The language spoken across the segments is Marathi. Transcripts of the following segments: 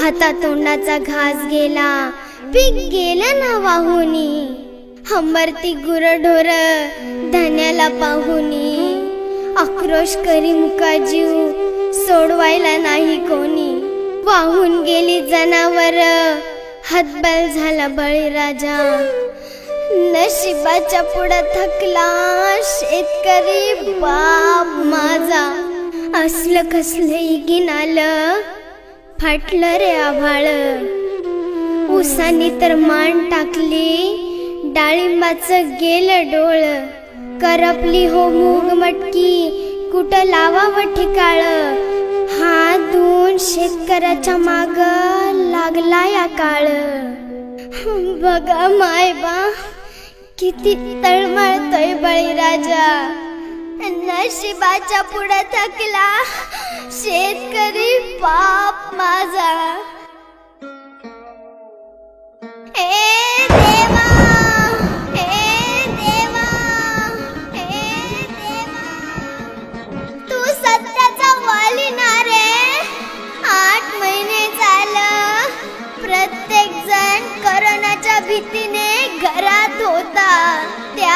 हातातोंडाचा घास गेला. पीक गेलं ना वाहुनी. हंबरती गुरढोर धान्याला पाहुनी. आक्रोश करी मुका जीव सोडवायला नाही कोणी. वाहून गेली जनावर हातबल झाला बळीराजा. नशिबाच्या पुढं थकला शेतकरी बाप माझा. असलं कसलं इगिन आलं फाटलं रे आभाळ. उसानी तर मान टाकली डाळिंबाचं गेलं डोळ. करपली हो मूग मटकी कुठं लावावं ठिकाळ? हात धुवून शेतकऱ्याच्या माग लागला या काळ. बघा मायबा किती तळमळतोय बळीराजा. नशिबाच्या पुढे थकला. शेतकरी बाप माझा. तू आठ महिने प्रत्येक जण करोनाच्या भीतीने घरात होता. त्या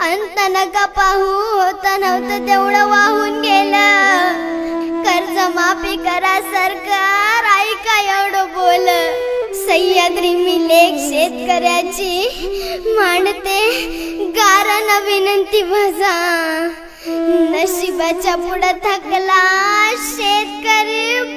अंत नका पाहू होत नव्हतं तेवढं वाहून गेलं. कर्ज माफी करा सरकार ऐका एवढं बोल. सह्याद्री मी लेख शेतकऱ्याची मांडते गारानं विनंती माझा. नशिबाच्या पुढं थकला शेतकरी